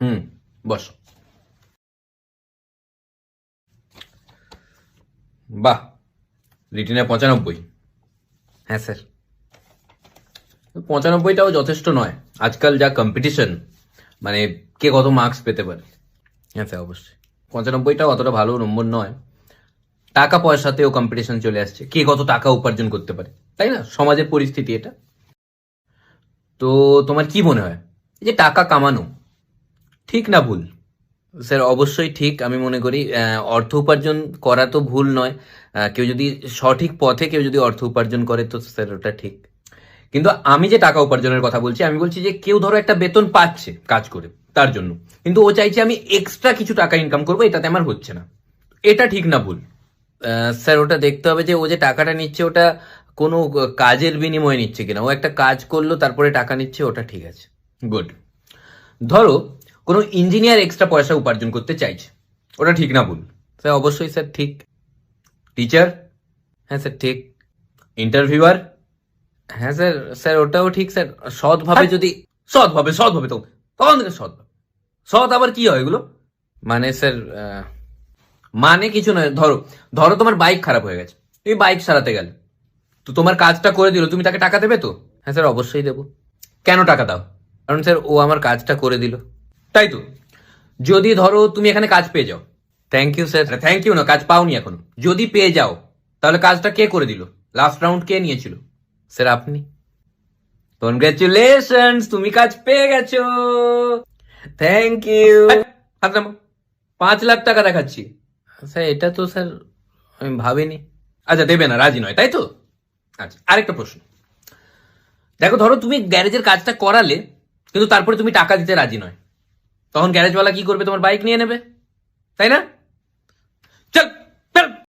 হুম বস। বাহ রিটিনে পঁচানব্বই। হ্যাঁ স্যার। পঁচানব্বইটাও যথেষ্ট নয়। আজকাল যা কম্পিটিশন মানে কে কত মার্কস পেতে পারে। হ্যাঁ স্যার অবশ্যই। পঁচানব্বইটাও অতটা ভালো নম্বর নয়। টাকা পয়সাতেও কম্পিটিশন চলে আসছে। কে কত টাকা উপার্জন করতে পারে তাই না? সমাজের পরিস্থিতি এটা। তো তোমার কি মনে হয়? এই যে টাকা কামানো ঠিক না ভুল? স্যার, অবশ্যই ঠিক। আমি মনে করি অর্থ উপার্জন করা তো ভুল নয়। কেউ যদি সঠিক পথে কেউ যদি অর্থ উপার্জন করে, তো স্যার, ওটা ঠিক। কিন্তু আমি যে টাকা উপার্জনের কথা বলছি, আমি বলছি যে কেউ ধরো একটা বেতন পাচ্ছে কাজ করে, তার জন্য। কিন্তু ও চাইছে আমি এক্সট্রা কিছু টাকা ইনকাম করব, এটাতে আমার হচ্ছে না। এটা ঠিক না ভুল। স্যার, ওটা দেখতে হবে যে ও যে টাকাটা নিচ্ছে, ওটা কোনো কাজের বিনিময়ে নিচ্ছে কিনা। ও একটা কাজ করল, তারপরে টাকা নিচ্ছে, ওটা ঠিক আছে। গুড ধরো কোনো ইঞ্জিনিয়ার এক্সট্রা পয়সা উপার্জন করতে চাইছে। ওটা ঠিক না ভুল। স্যার অবশ্যই স্যার ঠিক। টিচার হ্যাঁ স্যার ঠিক। ইন্টারভিউয়ার হ্যাঁ স্যার স্যার ওটাও ঠিক স্যার। সৎভাবে যদি সৎভাবে সৎভাবে তো। তখন থেকে সৎভাবে সৎ আবার কি হয় এগুলো? মানে স্যার মানে কিছু নয়। ধরো ধরো তোমার বাইক খারাপ হয়ে গেছে। তুমি বাইক সারাতে গেলে। তো তোমার কাজটা করে দিল। তুমি তাকে টাকা দেবে তো? হ্যাঁ স্যার অবশ্যই দেবো। কেন টাকা দাও? কারণ স্যার ও আমার কাজটা করে দিল। তাই তো? যদি ধরো তুমি এখানে কাজ পেয়ে যাও। Thank you sir thank you না কাজ পাওনি এখন। যদি পেয়ে যাও তাহলে কাজটা কে করে দিল? লাস্ট রাউন্ড কে নিয়েছিল? স্যার আপনি। কনগ্রাচুলেশনস তুমি কাজ পেয়ে গেছো। থ্যাংক ইউ হাত। পাঁচ লাখ টাকা দেখাচ্ছি। স্যার এটা তো স্যার আমি ভাবিনি। আচ্ছা দেবে না রাজি নয় তাই তো? আচ্ছা আরেকটা প্রশ্ন। দেখো ধরো তুমি গ্যারেজের কাজটা করালে কিন্তু তারপরে তুমি টাকা দিতে রাজি নয়। তখন গ্যারেজওয়ালা কি করবে তোমার বাইক নিয়ে নেবে তাই না চল চল